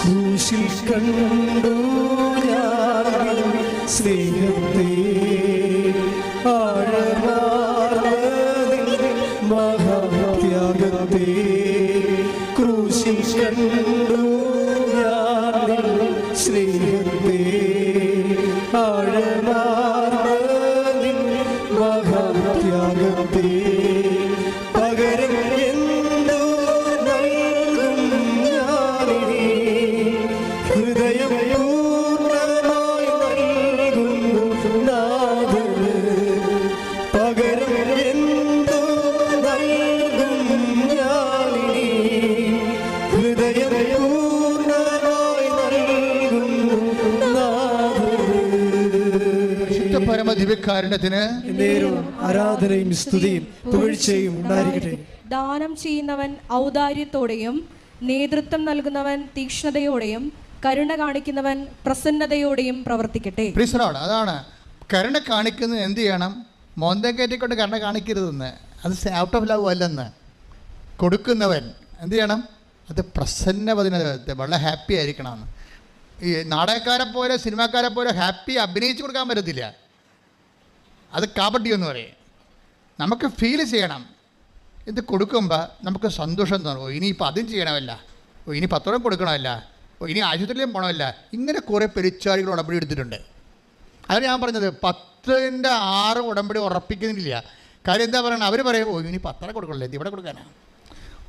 ക്രൂശിൽ കണ്ടു സ്നേഹത്തെ നേരവും ആരാധനയും സ്തുതിയും പുകഴ്ചയും ഉണ്ടായിരിക്കട്ടെ. ദാനം ചെയ്യുന്നവൻ ഔദാര്യത്തോടെയും നേതൃത്വം നൽകുന്നവൻ തീക്ഷ്ണതയോടെയും കരുണ കാണിക്കുന്നവൻ പ്രസന്നതയോടെയും പ്രവർത്തിക്കട്ടെ. പ്രിസറോട് അതാണ്. കരുണ കാണിക്കുന്നത് എന്ത് ചെയ്യണം? മോന്തം കയറ്റിക്കൊണ്ട് കരുണ കാണിക്കരുതെന്ന്. അത് ഔട്ട് ഓഫ് ലവ് അല്ലെന്ന്. കൊടുക്കുന്നവൻ എന്ത് ചെയ്യണം? അത് പ്രസന്നവതിനകത്ത് വളരെ ഹാപ്പി ആയിരിക്കണമെന്ന്. ഈ നാടകക്കാരെ പോലെ സിനിമാക്കാരെ പോലെ ഹാപ്പി അഭിനയിച്ചു കൊടുക്കാൻ പറ്റത്തില്ല. അത് കാബഡി എന്ന് പറയും. നമുക്ക് ഫീൽ ചെയ്യണം. ഇത് കൊടുക്കുമ്പോൾ നമുക്ക് സന്തോഷം തോന്നും. ഇനി ഇനിയിപ്പോൾ അതും ചെയ്യണമല്ല. ഓ ഇനി പത്രം കൊടുക്കണമല്ല. ഓ ഇനി ആശുപത്രിയിലും പോകണമല്ല ഇങ്ങനെ കുറേ പെരിച്ചാഴികൾ ഉടമ്പടി എടുത്തിട്ടുണ്ട്. അതാണ് ഞാൻ പറഞ്ഞത് പത്തിന്റെ ആറ് ഉടമ്പടി ഉറപ്പിക്കുന്നില്ല. കാര്യം എന്താ പറയണത് അവർ പറയും ഓ ഇനി പത്രം കൊടുക്കണല്ലേ ഇവിടെ കൊടുക്കാനാ?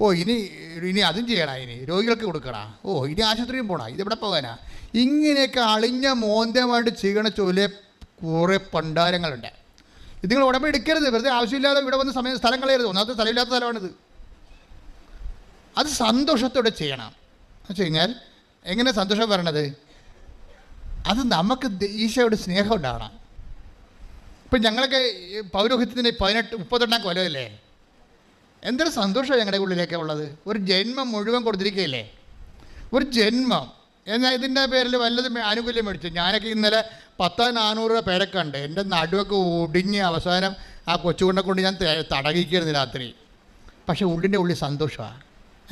ഓ ഇനി ഇനി അതും ചെയ്യണം ഇനി? രോഗികൾക്ക് കൊടുക്കണ? ഓ ഇനി ആശുപത്രിയും പോകണം ഇതിവിടെ പോകാനാ? ഇങ്ങനെയൊക്കെ അളിഞ്ഞ മോന്തമായിട്ട് ചെയ്യണ ചൊല്ലെ കുറേ പണ്ടാരങ്ങളുണ്ട്. നിങ്ങൾ ഉടമ്പടി എടുക്കരുത്. വെറുതെ ആവശ്യമില്ലാതെ ഇവിടെ വന്ന് സമയം സ്ഥലം കളയരുത് ഒന്നാമത്തെ സ്ഥലമില്ലാത്ത സ്ഥലമാണിത്. അത് സന്തോഷത്തോടെ ചെയ്യണം. എന്ന് വെച്ച് കഴിഞ്ഞാൽ എങ്ങനെ സന്തോഷം വരണത്? അത് നമുക്ക് ഈശോയോട് സ്നേഹം ഉണ്ടാവണം. ഇപ്പം ഞങ്ങളൊക്കെ പൗരോഹിത്യത്തിന് പതിനെട്ട് മുപ്പത്തെട്ടാം കൊലമല്ലേ എന്തൊരു സന്തോഷമാണ് ഞങ്ങളുടെ ഉള്ളിലേക്ക് ഉള്ളത്. ഒരു ജന്മം മുഴുവൻ കൊടുത്തിരിക്കുകയില്ലേ? ഒരു ജന്മം. എന്നാൽ ഇതിന്റെ പേരിൽ വല്ലതും ആനുകൂല്യം മേടിച്ചു. ഞാനൊക്കെ ഇന്നലെ പത്ത് നാനൂറ് രൂപ പേരൊക്കെ ഉണ്ട് എന്റെ നടുവൊക്കെ ഒടിഞ്ഞ് അവസാനം ആ കൊച്ചുകൊണ്ടെ കൊണ്ട് ഞാൻ തടകിക്കായിരുന്നു രാത്രി. പക്ഷേ ഉള്ളിന്റെ ഉള്ളിൽ സന്തോഷമാണ്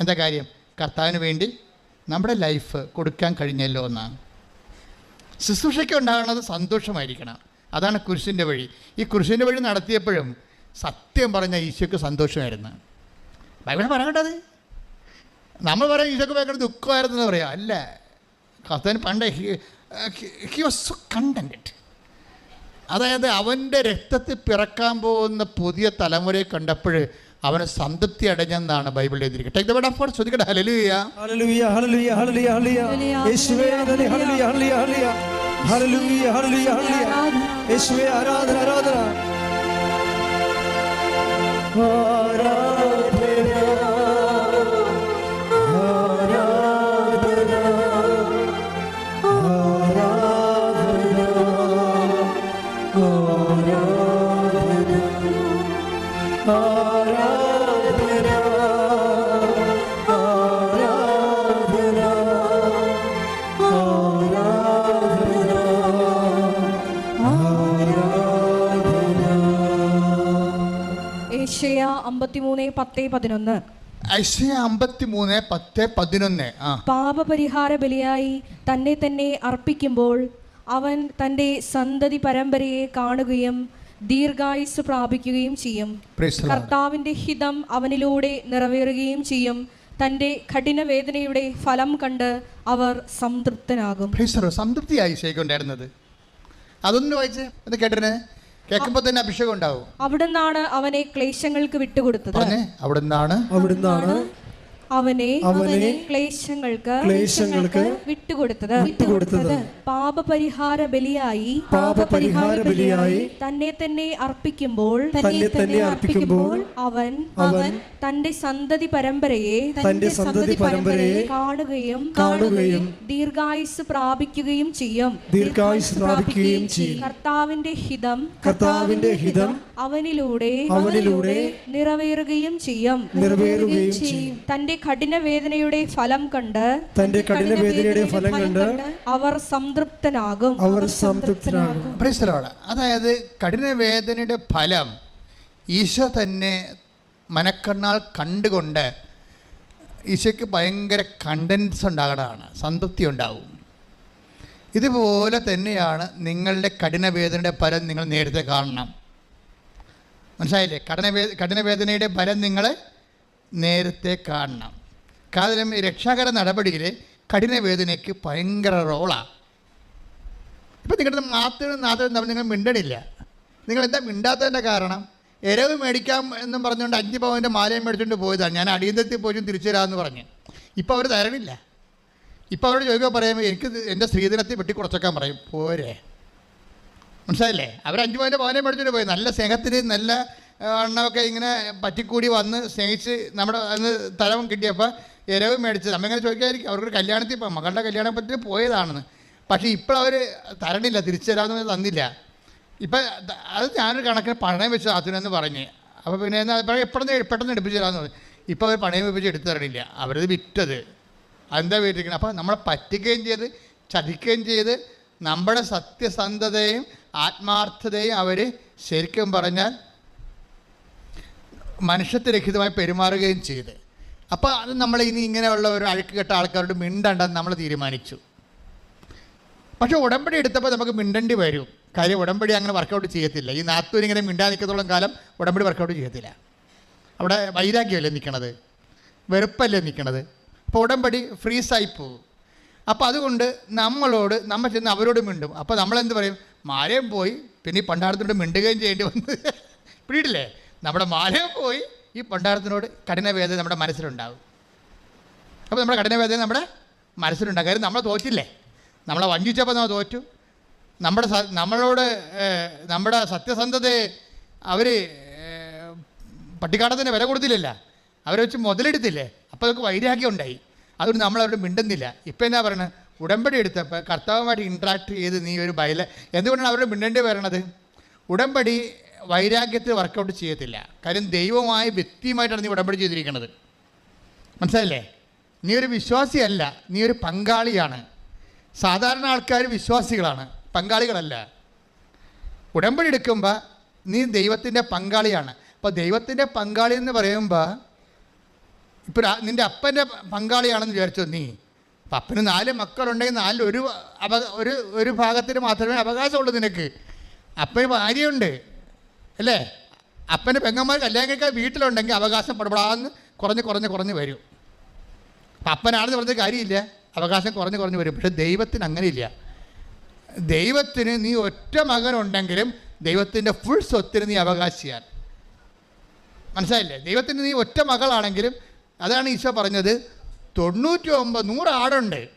എന്താ കാര്യം? കർത്താവിന് വേണ്ടി നമ്മുടെ ലൈഫ് കൊടുക്കാൻ കഴിഞ്ഞല്ലോ എന്നാണ് ശുശ്രൂഷയ്ക്ക് ഉണ്ടാകുന്നത് സന്തോഷമായിരിക്കണം. അതാണ് കുരിശിന്റെ വഴി. ഈ കുരിശിന്റെ വഴി നടത്തിയപ്പോഴും സത്യം പറഞ്ഞ ഈശോയ്ക്ക് സന്തോഷമായിരുന്നു. ബൈബിൾ പറയണ്ടത് നമ്മൾ പറയാം ഈശോക്ക് ഭയങ്കര ദുഃഖമായിരുന്നു എന്ന് പറയാം. അല്ല കർത്താൻ പണ്ട് ഹി വാസ് സോ കണ്ടന്റ് അതായത് അവന്റെ രക്തത്തിൽ പിറക്കാൻ പോകുന്ന പുതിയ തലമുറയെ കണ്ടപ്പോൾ അവന് സംതൃപ്തി അടഞ്ഞെന്നാണ് ബൈബിൾ എഴുതിയിരിക്കട്ടെ ആരാധന ആരാധന. ഹല്ലേലൂയ പത്ത് പതിനൊന്ന്. ഐശ്വര്യ അമ്പത്തി മൂന്ന് പത്ത് പതിനൊന്ന്. പാപപരിഹാര ബലിയായി തന്നെ തന്നെ അർപ്പിക്കുമ്പോൾ അവൻ തന്റെ സന്തതി പരമ്പരയെ കാണുകയും ദീർഘായുസ് പ്രാപിക്കുകയും ചെയ്യും. കർത്താവിന്റെ ഹിതം അവനിലൂടെ നിറവേറുകയും ചെയ്യും. തന്റെ കഠിന വേദനയുടെ ഫലം കണ്ട് അവർ സംതൃപ്തനാകും. സംതൃപ്തിയായി ശേഖുണ്ടായിരുന്നത് അതൊന്ന് വായിച്ച്. എന്ന് കേട്ടിരുന്നേ. കേൾക്കുമ്പോൾ തന്നെ അഭിഷേകം ഉണ്ടാവും. അവിടുന്നാണ് അവനെ ക്ലേശങ്ങൾക്ക് വിട്ടുകൊടുത്തത്. പറഞ്ഞേ അവിടെ നിന്നാണ് അവിടുന്നാണ് അവനെ അവനെ ക്ലേശങ്ങൾക്ക് ക്ലേശങ്ങൾക്ക് വിട്ടുകൊടുത്തത്. വിട്ടുകൊടുത്തത്. പാപപരിഹാര ബലിയായി പാപപരിഹാര ബലിയായി തന്നെ തന്നെ അർപ്പിക്കുമ്പോൾ തന്നെ തന്നെ അർപ്പിക്കുമ്പോൾ അവൻ അവൻ തന്റെ സന്തതി പരമ്പരയെ തന്റെ സന്തതി പരമ്പരയെ കാണുകയും കാണുകയും ദീർഘായുസ് പ്രാപിക്കുകയും ചെയ്യും. ദീർഘായുസ് പ്രാപിക്കുകയും ചെയ്യും. കർത്താവിന്റെ ഹിതം കർത്താവിന്റെ ഹിതം അവനിലൂടെ അവനിലൂടെ നിറവേറുകയും ചെയ്യും. നിറവേറുകയും ചെയ്യും. തന്റെ കഠിന വേദനയുടെ ഫലം കണ്ട് തന്റെ കഠിന വേദനയുടെ ഫലം കണ്ട് അവർ സംതൃപ്തനാകും. അവർ സംതൃപ്തനാകും. അതായത് കഠിന വേദനയുടെ ഫലം ഈശോ തന്നെ മനക്കണ്ണാൽ കണ്ടുകൊണ്ട് ഈശോയ്ക്ക് ഭയങ്കര കണ്ടൻസ് ഉണ്ടാകണതാണ് സംതൃപ്തി ഉണ്ടാവും. ഇതുപോലെ തന്നെയാണ് നിങ്ങളുടെ കഠിനവേദനയുടെ ഫലം നിങ്ങൾ നേരത്തെ കാണണം. മനസ്സിലായില്ലേ? കഠിന കഠിനവേദനയുടെ ഫലം നിങ്ങൾ നേരത്തെ കാണണം. കാരണം രക്ഷാകര നടപടിയിൽ കഠിനവേദനയ്ക്ക് ഭയങ്കര റോളാണ് ഇപ്പം നിങ്ങളുടെ മാത്രം നാത്തിനും തമ്മിൽ നിങ്ങൾ മിണ്ടണില്ല. നിങ്ങൾ എന്താ മിണ്ടാത്തതിന്റെ കാരണം? എരവ് മേടിക്കാം എന്നും പറഞ്ഞുകൊണ്ട് അഞ്ച് പവന്റെ മാലയും മേടിച്ചുകൊണ്ട് പോയതാണ് ഞാൻ അടിയന്തരത്തിൽ പോയി തിരിച്ചു തരാമെന്ന് പറഞ്ഞ്. ഇപ്പോൾ അവർ തരണില്ല. ഇപ്പോൾ അവരോട് ചോദിക്കുക പറയുമ്പോൾ എനിക്ക് എന്റെ സ്ത്രീധനത്തെ വെട്ടി കുറച്ചേക്കാൻ പറയും. പോരെ. മനസ്സിലായില്ലേ? അവർ അഞ്ച് പവന്റെ പവനെ മേടിച്ചിട്ട് പോയി. നല്ല സ്നേഹത്തിന് നല്ല എണ്ണമൊക്കെ ഇങ്ങനെ പറ്റിക്കൂടി വന്ന് സ്നേഹിച്ച് നമ്മുടെ അന്ന് തലവും കിട്ടിയപ്പോൾ ഇരവ് മേടിച്ചത്. നമ്മളിങ്ങനെ ഇങ്ങനെ ചോദിക്കായിരിക്കും അവർക്ക് കല്യാണത്തിൽ ഇപ്പം മകളുടെ കല്യാണം പറ്റി പോയതാണെന്ന്. പക്ഷേ ഇപ്പോൾ അവർ തരണില്ല തിരിച്ചു തരാമെന്ന് തന്നില്ല. ഇപ്പം അത് ഞാനൊരു കണക്കിന് പണയം വെച്ച് അതിനെന്ന് പറഞ്ഞ്. അപ്പോൾ പിന്നെ എപ്പോഴും പെട്ടെന്ന് എടുപ്പിച്ചു തരാമെന്ന് പറഞ്ഞു. ഇപ്പോൾ അവർ പണയം വെപ്പിച്ച് എടുത്തു തരണില്ല. അവരത് വിറ്റത്. അതെന്താ വീട്ടിരിക്കണം അപ്പോൾ നമ്മളെ പറ്റിക്കുകയും ചെയ്ത് ചതിക്കുകയും ചെയ്ത് നമ്മുടെ സത്യസന്ധതയും ആത്മാർത്ഥതയും അവർ ശരിക്കും പറഞ്ഞാൽ മനുഷ്യത്വരഹിതമായി പെരുമാറുകയും ചെയ്ത്. അപ്പോൾ അത് നമ്മൾ ഇനി ഇങ്ങനെയുള്ള ഒരു അഴുക്ക് കെട്ട ആൾക്കാരോട് മിണ്ടണ്ടെന്ന് നമ്മൾ തീരുമാനിച്ചു. പക്ഷേ ഉടമ്പടി എടുത്തപ്പോൾ നമുക്ക് മിണ്ടേണ്ടി വരും. കാര്യം ഉടമ്പടി അങ്ങനെ വർക്കൗട്ട് ചെയ്യത്തില്ല. ഈ നാത്തൂർ ഇങ്ങനെ മിണ്ടാ നിൽക്കത്തോളം കാലം ഉടമ്പടി വർക്കൗട്ട് ചെയ്യത്തില്ല. അവിടെ വൈരാഗ്യമല്ലേ നിൽക്കണത്? വെറുപ്പല്ലേ നിൽക്കണത്? അപ്പോൾ ഉടമ്പടി ഫ്രീസായി പോകും. അപ്പോൾ അതുകൊണ്ട് നമ്മളോട് നമ്മൾ ചെന്ന് അവരോട് മിണ്ടും. അപ്പോൾ നമ്മളെന്ത് പറയും? മാലയും പോയി പിന്നെ ഈ പണ്ടാരത്തിനോട് മിണ്ടുകയും ചെയ്യേണ്ടി വന്ന് പിടിയിട്ടില്ലേ? നമ്മുടെ മാലയും പോയി ഈ പണ്ടാരത്തിനോട് കഠിനവേദന നമ്മുടെ മനസ്സിലുണ്ടാകും അപ്പോൾ നമ്മുടെ കഠിനവേദന നമ്മുടെ മനസ്സിലുണ്ടാകും കാര്യം നമ്മളെ തോറ്റില്ലേ? നമ്മളെ വഞ്ചിച്ചപ്പോൾ നമ്മൾ തോറ്റു. നമ്മുടെ നമ്മളോട് നമ്മുടെ സത്യസന്ധതയെ അവർ പട്ടിക്കാടത്തിന് വില കൊടുത്തില്ലല്ല. അവരെ വെച്ച് മുതലെടുത്തില്ലേ? അപ്പോൾ അതൊക്കെ വൈരാഗ്യം ഉണ്ടായി. അതുകൊണ്ട് നമ്മൾ അവിടെ മിണ്ടുന്നില്ല. ഇപ്പം എന്നാ പറയണത് ഉടമ്പടി എടുത്തപ്പോൾ കർത്താവുമായിട്ട് ഇൻട്രാക്ട് ചെയ്ത് നീ ഒരു ബയല എന്തുകൊണ്ടാണ് അവരുടെ മിണ്ടേണ്ടി വരണത്? ഉടമ്പടി വൈരാഗ്യത്തിൽ വർക്കൗട്ട് ചെയ്യത്തില്ല. കാര്യം ദൈവമായ വ്യക്തിയുമായിട്ടാണ് നീ ഉടമ്പടി ചെയ്തിരിക്കുന്നത് മനസ്സിലല്ലേ നീ ഒരു വിശ്വാസിയല്ല. നീ ഒരു പങ്കാളിയാണ്. സാധാരണ ആൾക്കാർ വിശ്വാസികളാണ്. പങ്കാളികളല്ല. ഉടമ്പടി എടുക്കുമ്പോൾ നീ ദൈവത്തിന്റെ പങ്കാളിയാണ്. അപ്പോൾ ദൈവത്തിന്റെ പങ്കാളി എന്ന് പറയുമ്പോൾ ഇപ്പോൾ നിന്റെ അപ്പന്റെ പങ്കാളിയാണെന്ന് വിചാരിച്ചോ നീ? അപ്പം അപ്പന് നാല് മക്കളുണ്ടെങ്കിൽ നാലിൽ ഒരു അവ ഒരു ഒരു ഭാഗത്തിന് മാത്രമേ അവകാശമുള്ളൂ നിനക്ക്. അപ്പന് ഭാര്യയുണ്ട് അല്ലേ? അപ്പന്റെ പെങ്ങന്മാർ കല്യാണം കഴിക്കാൻ വീട്ടിലുണ്ടെങ്കിൽ അവകാശം പടപടാന്ന് കുറഞ്ഞ് കുറഞ്ഞ് കുറഞ്ഞ് വരും. അപ്പം അപ്പനാണെന്ന് പറഞ്ഞ കാര്യമില്ല. അവകാശം കുറഞ്ഞ് കുറഞ്ഞ് വരും. പക്ഷെ ദൈവത്തിന് അങ്ങനെയില്ല. ദൈവത്തിന് നീ ഒറ്റ മകനുണ്ടെങ്കിലും ദൈവത്തിന്റെ ഫുൾ സ്വത്തിന് നീ അവകാശിയാണ്. മനസ്സിലായില്ലേ? ദൈവത്തിന് നീ ഒറ്റ മകളാണെങ്കിലും അതാണ് ഈശോ പറഞ്ഞത്. തൊണ്ണൂറ്റി ഒമ്പത് നൂറ് ആടുണ്ട്.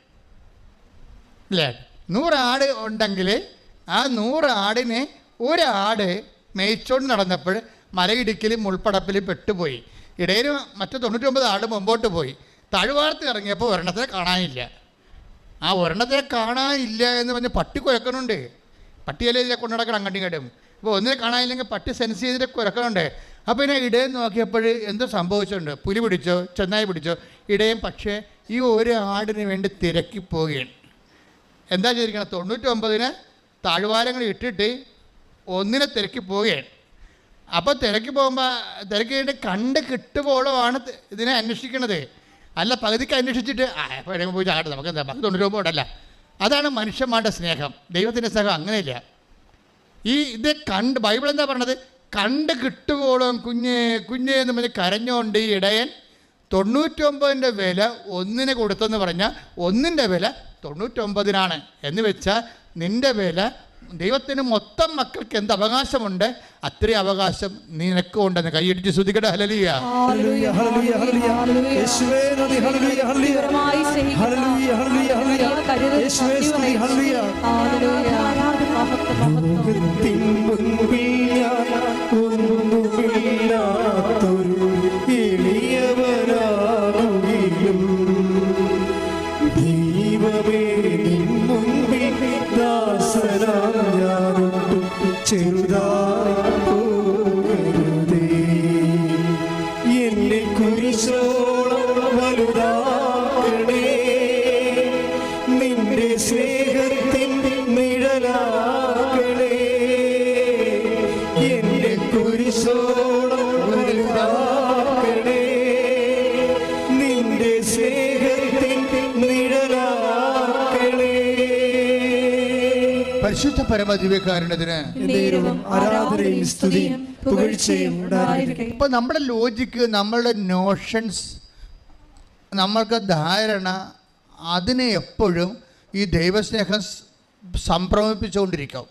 അല്ലേ നൂറ് ആട് ഉണ്ടെങ്കിൽ ആ നൂറ് ആടിനെ ഒരാട് മേയിച്ചോണ്ട് നടന്നപ്പോൾ മലയിടുക്കിലും മുൾപ്പടപ്പിലും പെട്ടുപോയി. ഇടയിൽ മറ്റു തൊണ്ണൂറ്റൊമ്പത് ആട് മുമ്പോട്ട് പോയി. തഴുവാർത്ത് ഇറങ്ങിയപ്പോൾ ഒരെണ്ണത്തിനെ കാണാനില്ല. ആ ഒരെണ്ണത്തിനെ കാണാനില്ല എന്ന് പറഞ്ഞ് പട്ടി കുരക്കണുണ്ട്. പട്ടിയല്ലേ കൊണ്ടു കൊണ്ടുനടക്കണം അങ്ങോട്ടും ഇങ്ങോട്ടും. അപ്പോൾ ഒന്നിനെ കാണാനില്ലെങ്കിൽ പട്ടി സെൻസ് ചെയ്തിട്ട് കുരക്കണുണ്ട്. അപ്പോൾ ഇതിനെ ഇടയൻ നോക്കിയപ്പോൾ എന്തോ സംഭവിച്ചിട്ടുണ്ട്. പുലി പിടിച്ചോ ചെന്നായി പിടിച്ചോ ഇടയൻ പക്ഷേ ഈ ഒരു ആടിന് വേണ്ടി തിരക്കി പോവുകയാണ്. എന്താ ചെയ്തിരിക്കണം? തൊണ്ണൂറ്റൊമ്പതിന് താഴ്വാരങ്ങൾ ഇട്ടിട്ട് ഒന്നിനെ തിരക്കി പോവുകയാണ്. അപ്പോൾ തിരക്കി പോകുമ്പോൾ തിരക്കി വേണ്ടി കണ്ട് കിട്ടുമ്പോഴാണ് ഇതിനെ അന്വേഷിക്കണത്. അല്ല പകുതിക്ക് അന്വേഷിച്ചിട്ട് ആ എപ്പോഴെങ്കിലും പോയി ചാകട്ടെ നമുക്ക് എന്താ പകുതി തൊണ്ണൂറ് അല്ല അതാണ് മനുഷ്യന്മാരുടെ സ്നേഹം ദൈവത്തിന്റെ സ്നേഹം അങ്ങനെയില്ല. ഈ ഇത് കണ്ട് ബൈബിൾ എന്താ പറഞ്ഞത്? കണ്ട് കിട്ടുമ്പോഴും കുഞ്ഞേ കുഞ്ഞേ എന്ന് പറഞ്ഞ് കരഞ്ഞുകൊണ്ട് ഈ ഇടയൻ തൊണ്ണൂറ്റൊമ്പതിന്റെ വില ഒന്നിന് കൊടുത്തെന്ന് പറഞ്ഞാൽ ഒന്നിന്റെ വില തൊണ്ണൂറ്റൊമ്പതിനാണ്. എന്ന് വെച്ചാൽ നിന്റെ വില ദൈവത്തിന് മൊത്തം മക്കൾക്ക് എന്ത് അവകാശമുണ്ട്? അത്രയും അവകാശം നിനക്കും ഉണ്ടെന്ന് കൈയടിച്ച് ശ്രുതികട ഹലലിയ ഹല്ലേലൂയ, ഹല്ലേലൂയ, tiro പരിശുദ്ധ പരമദിവ്യകാരണത്തിന് ആരാധനയും സ്തുതിയും പുകഴ്ചയും ഇപ്പൊ നമ്മുടെ ലോജിക്ക് നമ്മളുടെ നോഷൻസ് നമ്മൾക്ക് ധാരണ അതിനെ എപ്പോഴും ഈ ദൈവസ്നേഹം സംഭ്രമിപ്പിച്ചുകൊണ്ടിരിക്കും.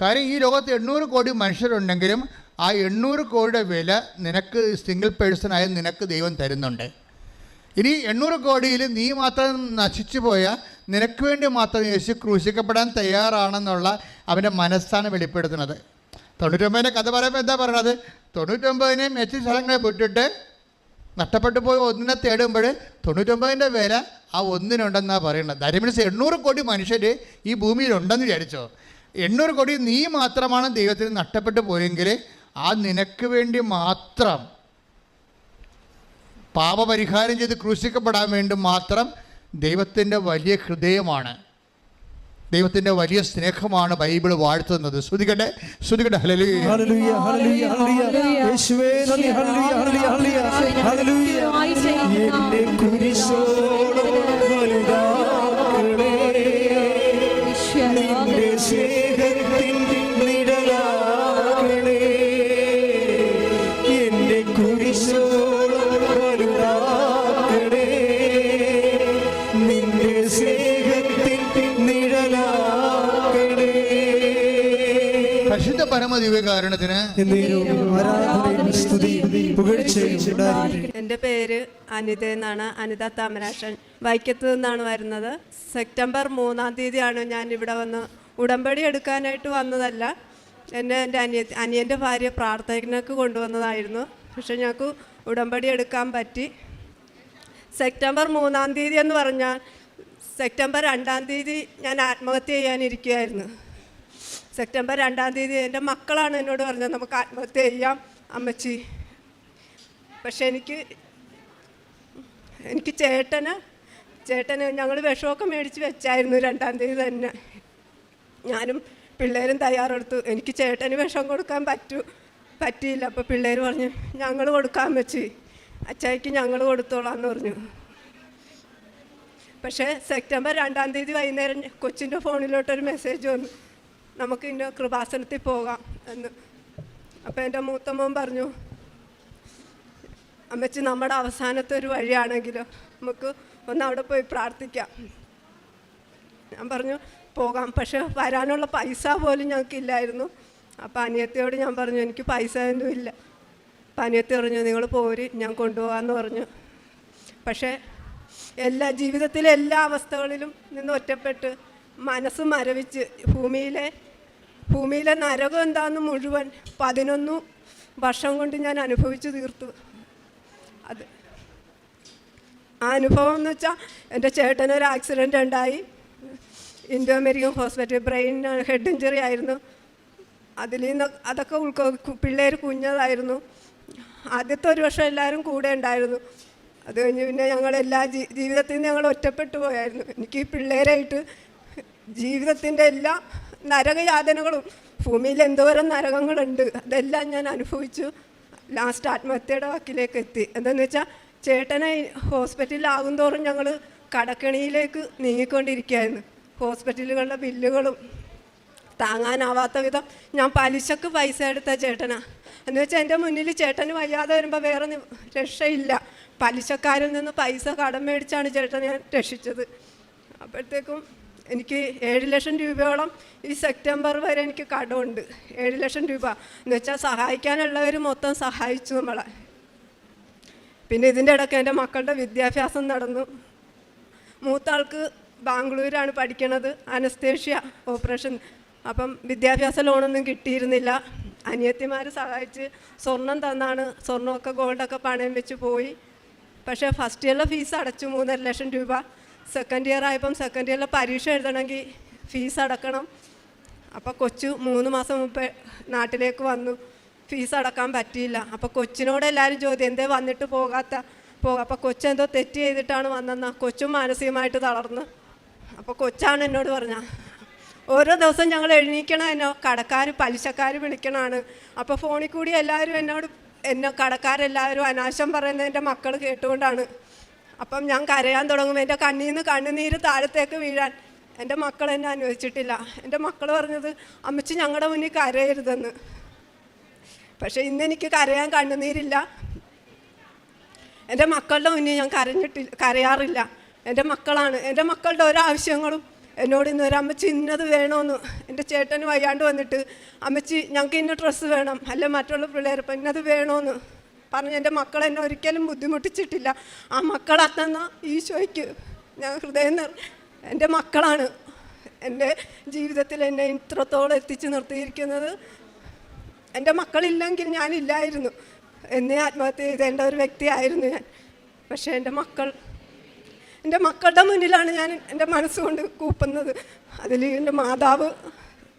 കാര്യം ഈ ലോകത്ത് എണ്ണൂറ് കോടി മനുഷ്യരുണ്ടെങ്കിലും ആ എണ്ണൂറ് കോടിയുടെ വില നിനക്ക് സിംഗിൾ പേഴ്സണായ നിനക്ക് ദൈവം തരുന്നുണ്ട്. ഇനി എണ്ണൂറ് കോടിയിൽ നീ മാത്രം നശിച്ചു പോയാൽ നിനക്ക് വേണ്ടി മാത്രം യേശു ക്രൂശിക്കപ്പെടാൻ തയ്യാറാണെന്നുള്ള അവന്റെ മനസ്സാണ് വെളിപ്പെടുത്തുന്നത്. തൊണ്ണൂറ്റൊമ്പതിന്റെ കഥ പറയുമ്പോൾ എന്താ പറയണത്? തൊണ്ണൂറ്റൊമ്പതിനെ മെച്ച സ്ഥലങ്ങളെ വിട്ടിട്ട് നഷ്ടപ്പെട്ടു പോയി ഒന്നിനെ തേടുമ്പോൾ തൊണ്ണൂറ്റൊമ്പതിന്റെ വില ആ ഒന്നിനുണ്ടെന്നാണ് പറയുന്നത് ദാറ്റ് മീൻസ് എണ്ണൂറ് കോടി മനുഷ്യർ ഈ ഭൂമിയിലുണ്ടെന്ന് വിചാരിച്ചോ? എണ്ണൂറ് കോടി നീ മാത്രമാണ് ദൈവത്തിന് നഷ്ടപ്പെട്ടു പോയെങ്കിൽ ആ നിനക്ക് വേണ്ടി മാത്രം പാപപരിഹാരം ചെയ്ത് ക്രൂശിക്കപ്പെടാൻ വേണ്ടി മാത്രം ദൈവത്തിന്റെ വലിയ ഹൃദയമാണ്. ദൈവത്തിന്റെ വലിയ സ്നേഹമാണ് ബൈബിൾ വാഴ്ത്തുന്നത്. ശ്രുതികട്ടെ ശ്രുതികട്ടെ ഹലലു ഹല്ലേലൂയ പരമദിവ്യകാരണത്തിന് എന്റെ പേര് അനിത എന്നാണ്. അനിത താമരാശൻ. വൈക്കത്ത് നിന്നാണ് വരുന്നത്. സെപ്റ്റംബർ മൂന്നാം തീയതിയാണ് ഞാൻ ഇവിടെ വന്ന് ഉടമ്പടി എടുക്കാനായിട്ട് വന്നതല്ല. എന്നെ എന്റെ അനിയ അനിയന്റെ ഭാര്യ പ്രാർത്ഥനയ്ക്ക് കൊണ്ടുവന്നതായിരുന്നു. പക്ഷെ ഞങ്ങൾക്ക് ഉടമ്പടി എടുക്കാൻ പറ്റി. സെപ്റ്റംബർ മൂന്നാം തീയതി എന്ന് പറഞ്ഞാൽ സെപ്റ്റംബർ രണ്ടാം തീയതി ഞാൻ ആത്മഹത്യ ചെയ്യാനിരിക്കുകയായിരുന്നു. സെപ്റ്റംബർ രണ്ടാം തീയതി എന്റെ മക്കളാണ് എന്നോട് പറഞ്ഞത്. നമുക്ക് ആത്മഹത്യ ചെയ്യാം അമ്മച്ചി. പക്ഷെ എനിക്ക് എനിക്ക് ചേട്ടന് ചേട്ടന് ഞങ്ങൾ വിഷമൊക്കെ മേടിച്ച് വെച്ചായിരുന്നു രണ്ടാം തീയതി തന്നെ. ഞാനും പിള്ളേരും തയ്യാറെടുത്തു. എനിക്ക് ചേട്ടന് വിഷം കൊടുക്കാൻ പറ്റൂ പറ്റിയില്ല. അപ്പോൾ പിള്ളേർ പറഞ്ഞു ഞങ്ങൾ കൊടുക്കാൻ വെച്ച് അച്ചായിക്ക് ഞങ്ങൾ കൊടുത്തോളാം എന്ന് പറഞ്ഞു. പക്ഷേ സെപ്റ്റംബർ രണ്ടാം തീയതി വൈകുന്നേരം കൊച്ചിന്റെ ഫോണിലോട്ടൊരു മെസ്സേജ് വന്നു. നമുക്ക് ഇന്ന കൃപാസനത്തിൽ പോകാം എന്ന്. അപ്പോൾ എന്റെ മൂത്തമ്മൻ മോൻ പറഞ്ഞു അമ്മച്ചി നമ്മുടെ അവസാനത്തെ ഒരു വഴിയാണെങ്കിൽ നമുക്ക് ഒന്ന് അവിടെ പോയി പ്രാർത്ഥിക്കാം. ഞാൻ പറഞ്ഞു പോകാം. പക്ഷെ വരാനുള്ള പൈസ പോലും ഞങ്ങൾക്കില്ലായിരുന്നു അപ്പം അനിയത്തിയോട് ഞാൻ പറഞ്ഞു എനിക്ക് പൈസ ഒന്നും ഇല്ല. അപ്പം അനിയത്തി പറഞ്ഞു നിങ്ങൾ പോര് ഞാൻ കൊണ്ടുപോകാമെന്ന് പറഞ്ഞു. പക്ഷേ എല്ലാ ജീവിതത്തിലെ എല്ലാ അവസ്ഥകളിലും നിന്ന് ഒറ്റപ്പെട്ട് മനസ്സ് മരവിച്ച് ഭൂമിയിലെ ഭൂമിയിലെ നരകം എന്താണെന്ന് മുഴുവൻ പതിനൊന്ന് വർഷം കൊണ്ട് ഞാൻ അനുഭവിച്ചു തീർത്തു. അത് ആ അനുഭവം എന്ന് വെച്ചാൽ എന്റെ ചേട്ടനൊരു ആക്സിഡന്റ് ഉണ്ടായി. Indo American hospital brain head injury ആയിരുന്നു. അതിൽ നിന്ന് അതൊക്കെ ഉൾക്കൊ പിള്ളേർ കുഞ്ഞതായിരുന്നു. ആദ്യത്തെ ഒരു വർഷം എല്ലാവരും കൂടെ ഉണ്ടായിരുന്നു. അത് കഴിഞ്ഞ് പിന്നെ ഞങ്ങളെല്ലാ ജീവിതത്തിൽ നിന്ന് ഞങ്ങൾ ഒറ്റപ്പെട്ടു പോയായിരുന്നു. എനിക്ക് പിള്ളേരായിട്ട് ജീവിതത്തിന്റെ എല്ലാ നരകയാതനകളും ഭൂമിയിൽ എന്തോരം നരകങ്ങളുണ്ട് അതെല്ലാം ഞാൻ അനുഭവിച്ചു. ലാസ്റ്റ് ആത്മഹത്യയുടെ വക്കിലേക്ക് എത്തി. എന്താണെന്ന് വെച്ചാൽ ചേട്ടനെ ഹോസ്പിറ്റലിലാകും തോറും ഞങ്ങൾ കടക്കണിയിലേക്ക് നീങ്ങിക്കൊണ്ടിരിക്കുകയായിരുന്നു. ഹോസ്പിറ്റലുകളുടെ ബില്ലുകളും താങ്ങാനാവാത്ത വിധം ഞാൻ പലിശക്ക് പൈസ എടുത്ത ചേട്ടനാ. എന്ന് വെച്ചാൽ എന്റെ മുന്നിൽ ചേട്ടന് വയ്യാതെ വരുമ്പോൾ വേറെ രക്ഷയില്ല. പലിശക്കാരിൽ നിന്ന് പൈസ കടം മേടിച്ചാണ് ചേട്ടൻ ഞാൻ രക്ഷിച്ചത്. അപ്പോഴത്തേക്കും എനിക്ക് ഏഴ് ലക്ഷം രൂപയോളം ഈ സെപ്റ്റംബർ വരെ എനിക്ക് കടമുണ്ട്. ഏഴ് ലക്ഷം രൂപ. എന്ന് വെച്ചാൽ സഹായിക്കാനുള്ളവർ മൊത്തം സഹായിച്ചു നമ്മളെ. പിന്നെ ഇതിന്റെ ഇടയ്ക്ക് എന്റെ മക്കളുടെ വിദ്യാഭ്യാസം നടന്നു. മൂത്ത ആൾക്ക് ബാംഗ്ലൂരാണ് പഠിക്കണത്. Anaesthesia operation. അപ്പം വിദ്യാഭ്യാസ ലോണൊന്നും കിട്ടിയിരുന്നില്ല. അനിയത്തിമാർ സഹായിച്ച് സ്വർണം തന്നാണ്. സ്വർണമൊക്കെ ഗോൾഡൊക്കെ പണയം വെച്ച് പോയി. പക്ഷേ ഫസ്റ്റ് ഇയറിലെ ഫീസ് അടച്ചു മൂന്നര ലക്ഷം രൂപ. സെക്കൻഡ് ഇയർ ആയപ്പം സെക്കൻഡ് ഇയറിലെ പരീക്ഷ എഴുതണമെങ്കിൽ ഫീസ് അടക്കണം. അപ്പോൾ കൊച്ചു മൂന്ന് മാസം മുമ്പ് നാട്ടിലേക്ക് വന്നു. ഫീസ് അടക്കാൻ പറ്റിയില്ല. അപ്പോൾ കൊച്ചിനോട് എല്ലാവരും ചോദ്യം എന്തേ വന്നിട്ട് പോകാത്ത? പോകാം അപ്പോൾ കൊച്ചെന്തോ തെറ്റ് ചെയ്തിട്ടാണ് വന്നതെന്ന്. കൊച്ചും മാനസികമായിട്ട് തളർന്നു. അപ്പോൾ കൊച്ചാണ് എന്നോട് പറഞ്ഞ ഓരോ ദിവസം ഞങ്ങൾ എഴുന്നേക്കണം എന്നോ കടക്കാർ പലിശക്കാർ വിളിക്കണമാണ് അപ്പോൾ ഫോണിൽ കൂടി എല്ലാവരും എന്നോട് എന്നെ കടക്കാരെല്ലാവരും അനാശം പറയുന്നത് എന്റെ മക്കൾ കേട്ടുകൊണ്ടാണ് അപ്പം ഞാൻ കരയാൻ തുടങ്ങും. എന്റെ കണ്ണിൽ നിന്ന് കണ്ണുനീര് താഴത്തേക്ക് വീഴാൻ. എന്റെ മക്കൾ എന്നെ അനുവദിച്ചിട്ടില്ല എന്റെ മക്കൾ പറഞ്ഞത് അമ്മച്ചി ഞങ്ങളുടെ മുന്നിൽ കരയരുതെന്ന്. പക്ഷേ ഇന്ന് എനിക്ക് കരയാൻ കണ്ണുനീരില്ല. എന്റെ മക്കളുടെ മുന്നിൽ ഞാൻ കരഞ്ഞിട്ടില്ല കരയാറില്ല. എന്റെ മക്കളാണ്. എന്റെ മക്കളുടെ ഓരോ ആവശ്യങ്ങളും എന്നോട് ഇന്ന് ഒരു അമ്മച്ചി ഇന്നത് വേണമെന്ന് എന്റെ ചേട്ടൻ വയ്യാണ്ട് വന്നിട്ട് അമ്മച്ചി ഞങ്ങൾക്ക് ഇന്ന ഡ്രസ്സ് വേണം. അല്ല മറ്റുള്ള പിള്ളേർ ഇപ്പം ഇന്നത് വേണമെന്ന് പറഞ്ഞ് എന്റെ മക്കൾ എന്നെ ഒരിക്കലും ബുദ്ധിമുട്ടിച്ചിട്ടില്ല. ആ മക്കൾ തന്ന ഈശോയ്ക്ക് ഞാൻ ഹൃദയം എന്റെ മക്കളാണ് എന്റെ ജീവിതത്തിൽ എന്നെ ഇത്രത്തോളം എത്തിച്ചു നിർത്തിയിരിക്കുന്നത്. എന്റെ മക്കളില്ലെങ്കിൽ ഞാനില്ലായിരുന്നു. എന്നെ ആത്മഹത്യ ചെയ്തേണ്ട ഒരു വ്യക്തിയായിരുന്നു ഞാൻ. പക്ഷേ എന്റെ മക്കൾ എന്റെ മക്കളുടെ മുന്നിലാണ് ഞാൻ എന്റെ മനസ്സുകൊണ്ട് കൂപ്പുന്നത്. അതിൽ എന്റെ മാതാവ്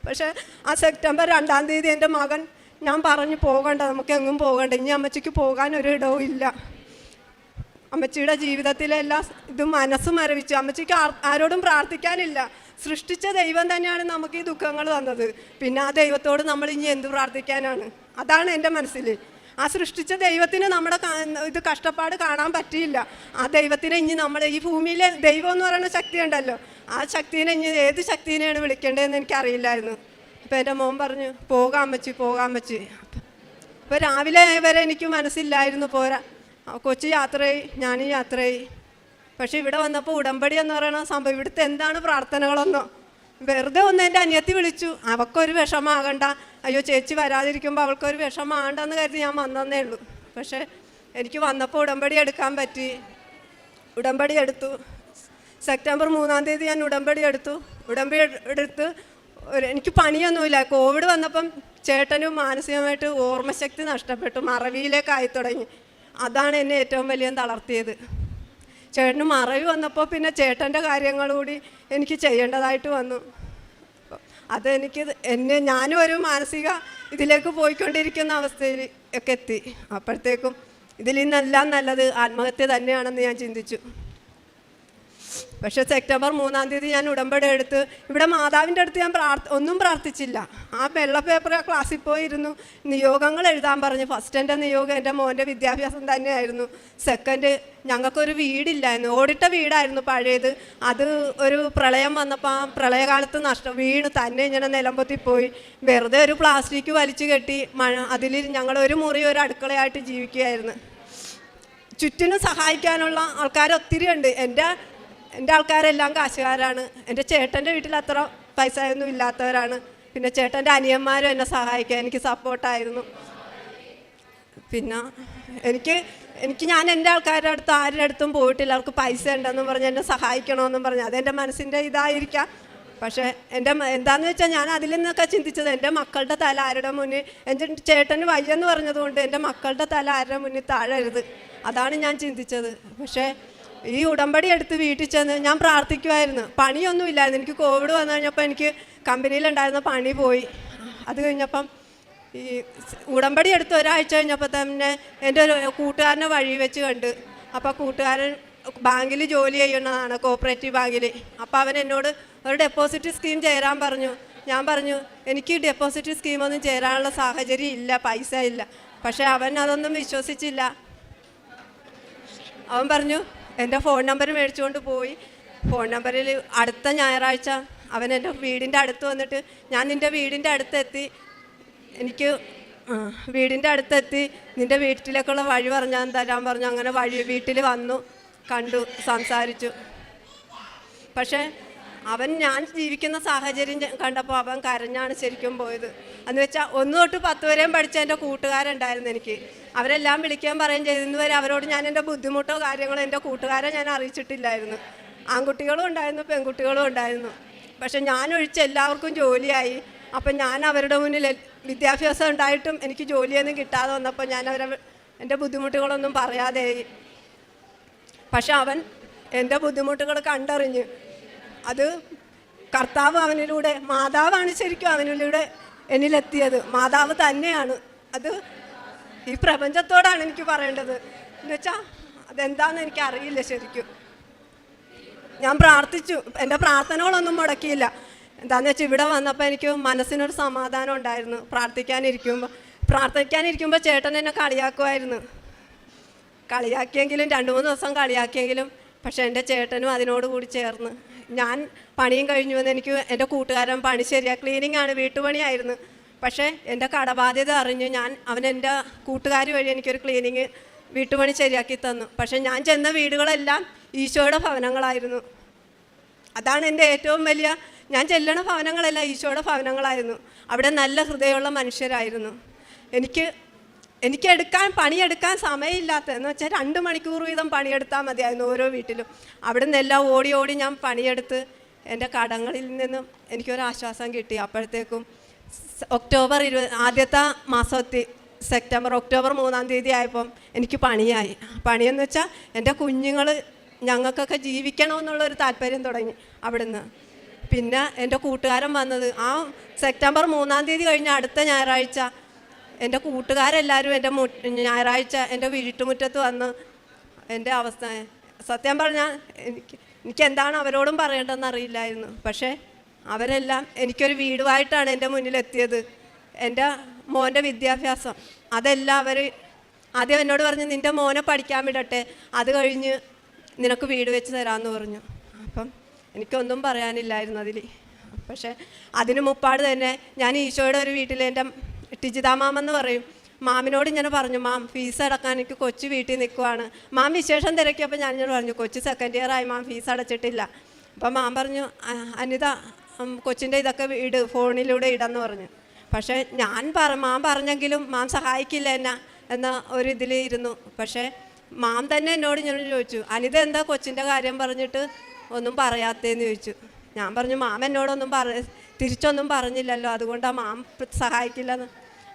പക്ഷേ ആ സെപ്റ്റംബർ രണ്ടാം തീയതി എന്റെ മകൻ ഞാൻ പറഞ്ഞു പോകണ്ട നമുക്ക് എങ്ങും പോകണ്ട. ഇനി അമ്മച്ചിക്ക് പോകാൻ ഒരു ഇടവും ഇല്ല. അമ്മച്ചിയുടെ ജീവിതത്തിലെ എല്ലാ ഇതും മനസ്സ് മരവിച്ചു. അമ്മച്ചിക്ക് ആരോടും പ്രാർത്ഥിക്കാനില്ല. സൃഷ്ടിച്ച ദൈവം തന്നെയാണ് നമുക്ക് ഈ ദുഃഖങ്ങൾ തന്നത്. പിന്നെ ആ ദൈവത്തോട് നമ്മൾ ഇനി എന്ത് പ്രാർത്ഥിക്കാനാണ്? അതാണ് എന്റെ മനസ്സിൽ. ആ സൃഷ്ടിച്ച ദൈവത്തിന് നമ്മുടെ ഇത് കഷ്ടപ്പാട് കാണാൻ പറ്റിയില്ല. ആ ദൈവത്തിനെ ഇനി നമ്മൾ ഈ ഭൂമിയിലെ ദൈവം എന്ന് പറയുന്ന ശക്തി ഉണ്ടല്ലോ ആ ശക്തിനെ ഇനി ഏത് ശക്തിനെയാണ് വിളിക്കേണ്ടതെന്ന് എനിക്കറിയില്ലായിരുന്നു. അപ്പോൾ എന്റെ മോൻ പറഞ്ഞു പോകാൻ വെച്ചു പോകാൻ വെച്ചു അപ്പോൾ രാവിലെ വരെ എനിക്ക് മനസ്സില്ലായിരുന്നു പോരാ. കൊച്ചു യാത്രയായി ഞാനും യാത്രയായി. പക്ഷെ ഇവിടെ വന്നപ്പോൾ ഉടമ്പടി എന്ന് പറയുന്ന സംഭവം ഇവിടുത്തെ എന്താണ് പ്രാർത്ഥനകളൊന്നോ? വെറുതെ ഒന്ന് എന്റെ അനിയത്തി വിളിച്ചു. അവൾക്കൊരു വിഷമാകണ്ട അയ്യോ ചേച്ചി വരാതിരിക്കുമ്പോൾ അവൾക്കൊരു വിഷമാകണ്ടെന്ന് കരുതി ഞാൻ വന്നതേ ഉള്ളൂ. പക്ഷേ എനിക്ക് വന്നപ്പോൾ ഉടമ്പടി എടുക്കാൻ പറ്റി. ഉടമ്പടി എടുത്തു. സെപ്റ്റംബർ മൂന്നാം തീയതി ഞാൻ ഉടമ്പടി എടുത്തു. ഉടമ്പടി എട്- എടുത്ത് എനിക്ക് പണിയൊന്നുമില്ല. കോവിഡ് വന്നപ്പം ചേട്ടനും മാനസികമായിട്ട് ഓർമ്മശക്തി നഷ്ടപ്പെട്ടു. മറവിയിലേക്കായി തുടങ്ങി. അതാണ് എന്നെ ഏറ്റവും വലിയ തളർത്തിയത്. ചേട്ടന് മറവി വന്നപ്പോൾ പിന്നെ ചേട്ടന്റെ കാര്യങ്ങൾ കൂടി എനിക്ക് ചെയ്യേണ്ടതായിട്ട് വന്നു. അതെനിക്ക് എന്നെ ഞാനും ഒരു മാനസിക ഇതിലേക്ക് പോയിക്കൊണ്ടിരിക്കുന്ന അവസ്ഥയിൽ ഒക്കെ എത്തി. അപ്പോഴത്തേക്കും ഇതിൽ നിന്നെല്ലാം നല്ലത് ആത്മഹത്യ തന്നെയാണെന്ന് ഞാൻ ചിന്തിച്ചു. പക്ഷേ സെപ്റ്റംബർ മൂന്നാം തീയതി ഞാൻ ഉടമ്പടി എടുത്ത് ഇവിടെ മാതാവിന്റെ അടുത്ത് ഞാൻ പ്രാർത്ഥ ഒന്നും പ്രാർത്ഥിച്ചില്ല. ആ വെള്ള പേപ്പർ ആ ക്ലാസ്സിൽ പോയിരുന്നു. നിയോഗങ്ങൾ എഴുതാൻ പറഞ്ഞു. ഫസ്റ്റ് എന്റെ നിയോഗം എന്റെ മോന്റെ വിദ്യാഭ്യാസം തന്നെയായിരുന്നു. സെക്കൻഡ് ഞങ്ങൾക്കൊരു വീടില്ലായിരുന്നു. ഓടിട്ട വീടായിരുന്നു പഴയത്. അത് ഒരു പ്രളയം വന്നപ്പോൾ ആ പ്രളയകാലത്ത് നഷ്ടം. വീണ് തന്നെ ഇങ്ങനെ നിലമ്പൊത്തി പോയി വെറുതെ ഒരു പ്ലാസ്റ്റിക് വലിച്ചു കെട്ടി മഴ അതിൽ ഞങ്ങൾ ഒരു മുറി ഒരു അടുക്കളയായിട്ട് ജീവിക്കുകയായിരുന്നു. ചുറ്റിനും സഹായിക്കാനുള്ള ആൾക്കാർ ഒത്തിരി ഉണ്ട് എന്റെ എന്റെ ആൾക്കാരെല്ലാം കാശുകാരാണ്. എന്റെ ചേട്ടന്റെ വീട്ടിൽ അത്ര പൈസ ഒന്നും ഇല്ലാത്തവരാണ്. പിന്നെ ചേട്ടന്റെ അനിയന്മാരും എന്നെ സഹായിക്കാൻ എനിക്ക് സപ്പോർട്ടായിരുന്നു. പിന്നെ എനിക്ക് എനിക്ക് ഞാൻ എന്റെ ആൾക്കാരുടെ അടുത്ത് ആരുടെ അടുത്തും പോയിട്ടില്ല. അവർക്ക് പൈസ ഉണ്ടെന്നും പറഞ്ഞ് എന്നെ സഹായിക്കണമെന്നും പറഞ്ഞ്. അതെന്റെ മനസ്സിന്റെ ഇതായിരിക്കാം. പക്ഷേ എന്റെ എന്താണെന്ന് വെച്ചാൽ ഞാൻ അതിൽ നിന്നൊക്കെ ചിന്തിച്ചത് എന്റെ മക്കളുടെ തല ആരുടെ മുന്നിൽ എന്റെ ചേട്ടന് വയ്യെന്ന് പറഞ്ഞതുകൊണ്ട് എന്റെ മക്കളുടെ തല ആരുടെ മുന്നിൽ താഴരുത്. അതാണ് ഞാൻ ചിന്തിച്ചത്. പക്ഷേ ഈ ഉടമ്പടി എടുത്ത് വീട്ടിൽ ചെന്ന് ഞാൻ പ്രാർത്ഥിക്കുമായിരുന്നു പണിയൊന്നും ഇല്ലായിരുന്നു. എനിക്ക് കോവിഡ് വന്നു കഴിഞ്ഞപ്പോൾ എനിക്ക് കമ്പനിയിലുണ്ടായിരുന്ന പണി പോയി. അത് കഴിഞ്ഞപ്പം ഈ ഉടമ്പടി എടുത്ത് ഒരാഴ്ച കഴിഞ്ഞപ്പോൾ തന്നെ എന്റെ ഒരു കൂട്ടുകാരനെ വഴി വെച്ച് കണ്ട്. അപ്പോൾ കൂട്ടുകാരൻ ബാങ്കിൽ ജോലി ചെയ്യുന്നതാണ് കോപ്പറേറ്റീവ് ബാങ്കിൽ. അപ്പോൾ അവൻ എന്നോട് ഒരു ഡെപ്പോസിറ്റ് സ്കീം ചേരാൻ പറഞ്ഞു. ഞാൻ പറഞ്ഞു എനിക്ക് ഡെപ്പോസിറ്റ് സ്കീമൊന്നും ചേരാനുള്ള സാഹചര്യം ഇല്ല പൈസ ഇല്ല. പക്ഷേ അവൻ അതൊന്നും വിശ്വസിച്ചില്ല. അവൻ പറഞ്ഞു എന്റെ ഫോൺ നമ്പർ മേടിച്ചുകൊണ്ട് പോയി. ഫോൺ നമ്പറിൽ അടുത്ത ഞായറാഴ്ച അവൻ എന്റെ വീടിന്റെ അടുത്ത് വന്നിട്ട് ഞാൻ നിന്റെ വീടിന്റെ അടുത്തെത്തി. എനിക്ക് വീടിന്റെ അടുത്തെത്തി. നിന്റെ വീട്ടിലേക്കുള്ള വഴി പറഞ്ഞാൽ തരാൻ പറഞ്ഞു അങ്ങനെ വഴി വീട്ടിൽ വന്നു കണ്ടു സംസാരിച്ചു. പക്ഷേ അവൻ ഞാൻ ജീവിക്കുന്ന സാഹചര്യം കണ്ടപ്പോൾ അവൻ കരഞ്ഞാണ് ശരിക്കും പോയത്. എന്ന് വെച്ചാൽ ഒന്ന് തൊട്ട് പത്ത് വരെയും പഠിച്ച എന്റെ കൂട്ടുകാരുണ്ടായിരുന്നു എനിക്ക്. അവരെല്ലാം വിളിക്കാൻ പറയുകയും ചെയ്തു. വരെ അവരോട് ഞാൻ എന്റെ ബുദ്ധിമുട്ടോ കാര്യങ്ങളോ എന്റെ കൂട്ടുകാരെ ഞാൻ അറിയിച്ചിട്ടില്ലായിരുന്നു. ആൺകുട്ടികളും ഉണ്ടായിരുന്നു പെൺകുട്ടികളും ഉണ്ടായിരുന്നു. പക്ഷെ ഞാൻ ഒഴിച്ച് എല്ലാവർക്കും ജോലിയായി. അപ്പം ഞാൻ അവരുടെ മുന്നിൽ വിദ്യാഭ്യാസം ഉണ്ടായിട്ടും എനിക്ക് ജോലിയൊന്നും കിട്ടാതെ വന്നപ്പോൾ ഞാൻ അവരെ എന്റെ ബുദ്ധിമുട്ടുകളൊന്നും പറയാതെയായി. പക്ഷെ അവൻ എന്റെ ബുദ്ധിമുട്ടുകൾ കണ്ടറിഞ്ഞ് അത് കർത്താവ് അവനിലൂടെ മാതാവാണ് ശരിക്കും അവനിലൂടെ എന്നിലെത്തിയത്. മാതാവ് തന്നെയാണ്. അത് ഈ പ്രപഞ്ചത്തോടാണ് എനിക്ക് പറയേണ്ടത്. എന്നുവെച്ചാൽ അതെന്താണെന്ന് എനിക്ക് അറിയില്ല ശരിക്കും. ഞാൻ പ്രാർത്ഥിച്ചു. എന്റെ പ്രാർത്ഥനകളൊന്നും മുടക്കിയില്ല. എന്താണെന്ന് വെച്ചാൽ ഇവിടെ വന്നപ്പോൾ എനിക്ക് മനസ്സിനൊരു സമാധാനം ഉണ്ടായിരുന്നു. പ്രാർത്ഥിക്കാനിരിക്കുമ്പോൾ പ്രാർത്ഥിക്കാനിരിക്കുമ്പോൾ ചേട്ടൻ എന്നെ കളിയാക്കുമായിരുന്നു കളിയാക്കിയെങ്കിലും രണ്ട് മൂന്ന് ദിവസം കളിയാക്കിയെങ്കിലും പക്ഷേ എന്റെ ചേട്ടനും അതിനോട് കൂടി ചേർന്ന്. ഞാൻ പണിയും കഴിഞ്ഞു വന്ന് എനിക്ക് എന്റെ കൂട്ടുകാരൻ പണി ശരിയാ ക്ലീനിങ് ആണ് വീട്ടുപണിയായിരുന്നു. പക്ഷേ എന്റെ കടബാധ്യത അറിഞ്ഞ് ഞാൻ അവൻ എന്റെ കൂട്ടുകാർ വഴി എനിക്കൊരു ക്ലീനിങ് വീട്ടുപണി ശരിയാക്കി തന്നു. പക്ഷേ ഞാൻ ചെന്ന വീടുകളെല്ലാം ഈശോയുടെ ഭവനങ്ങളായിരുന്നു. അതാണ് എന്റെ ഏറ്റവും വലിയ ഞാൻ ചെല്ലണ ഭവനങ്ങളെല്ലാം ഈശോയുടെ ഭവനങ്ങളായിരുന്നു. അവിടെ നല്ല ഹൃദയമുള്ള മനുഷ്യരായിരുന്നു. എനിക്ക് എനിക്ക് എടുക്കാൻ പണിയെടുക്കാൻ സമയമില്ലാത്ത എന്ന് വെച്ചാൽ രണ്ട് മണിക്കൂർ വീതം പണിയെടുത്താൽ മതിയായിരുന്നു ഓരോ വീട്ടിലും. അവിടെ നിന്നെല്ലാം ഓടി ഓടി ഞാൻ പണിയെടുത്ത് എന്റെ കടങ്ങളിൽ നിന്നും എനിക്കൊരു ആശ്വാസം കിട്ടി. അപ്പോഴത്തേക്കും ഒക്ടോബർ ഇരുപത് ആദ്യത്തെ മാസത്തിൽ സെപ്റ്റംബർ ഒക്ടോബർ മൂന്നാം തീയതി ആയപ്പം എനിക്ക് പണിയായി. പണിയെന്ന് വെച്ചാൽ എന്റെ കുഞ്ഞുങ്ങൾ ഞങ്ങൾക്കൊക്കെ ജീവിക്കണമെന്നുള്ളൊരു താല്പര്യം തുടങ്ങി അവിടുന്ന്. പിന്നെ എന്റെ കൂട്ടുകാരൻ വന്നത് ആ സെപ്റ്റംബർ മൂന്നാം തീയതി കഴിഞ്ഞ അടുത്ത ഞായറാഴ്ച എന്റെ കൂട്ടുകാരെല്ലാവരും എന്റെ മു ഞായറാഴ്ച എന്റെ വീട്ടുമുറ്റത്ത് വന്ന് എന്റെ അവസ്ഥ സത്യം പറഞ്ഞാൽ എനിക്ക് എനിക്ക് എന്താണ് അവരോടും പറയേണ്ടതെന്ന് അറിയില്ലായിരുന്നു. പക്ഷേ അവരെല്ലാം എനിക്കൊരു വീടുമായിട്ടാണ് എന്റെ മുന്നിലെത്തിയത്. എന്റെ മോന്റെ വിദ്യാഭ്യാസം. അതെല്ലാം അവർ ആദ്യം എന്നോട് പറഞ്ഞു നിന്റെ മോനെ പഠിക്കാൻ വിടട്ടെ. അത് കഴിഞ്ഞ് നിനക്ക് വീട് വെച്ച് തരാമെന്ന് പറഞ്ഞു. അപ്പം എനിക്കൊന്നും പറയാനില്ലായിരുന്നു അതിൽ. പക്ഷേ അതിന് മുപ്പാട് തന്നെ ഞാൻ ഈശോയുടെ ഒരു വീട്ടിൽ എന്റെ ടിജിതാ എന്ന് പറയും. മാമിനോട് ഇങ്ങനെ പറഞ്ഞു മാം ഫീസ് അടക്കാൻ എനിക്ക് കൊച്ചു വീട്ടിൽ നിൽക്കുവാണ്. മാം വിശേഷം തിരക്കിയപ്പോൾ ഞാൻ ഇങ്ങനെ പറഞ്ഞു കൊച്ചു സെക്കൻഡ് ഇയർ ആയി മാം ഫീസ് അടച്ചിട്ടില്ല. അപ്പം മാം പറഞ്ഞു അനിത കൊച്ചിന്റെ ഇതൊക്കെ ഇട് ഫോണിലൂടെ ഇടാന്ന് പറഞ്ഞു. പക്ഷേ ഞാൻ പറ മാം പറഞ്ഞെങ്കിലും മാം സഹായിക്കില്ല എന്നെ എന്ന ഒരു ഇരുന്നു. പക്ഷേ മാം തന്നെ എന്നോട് ഞാൻ ചോദിച്ചു അനിത എന്താ കൊച്ചിന്റെ കാര്യം പറഞ്ഞിട്ട് ഒന്നും പറയാത്തേന്ന് ചോദിച്ചു. ഞാൻ പറഞ്ഞു മാം എന്നോടൊന്നും പറ തിരിച്ചൊന്നും പറഞ്ഞില്ലല്ലോ അതുകൊണ്ടാണ് മാം സഹായിക്കില്ലെന്ന്.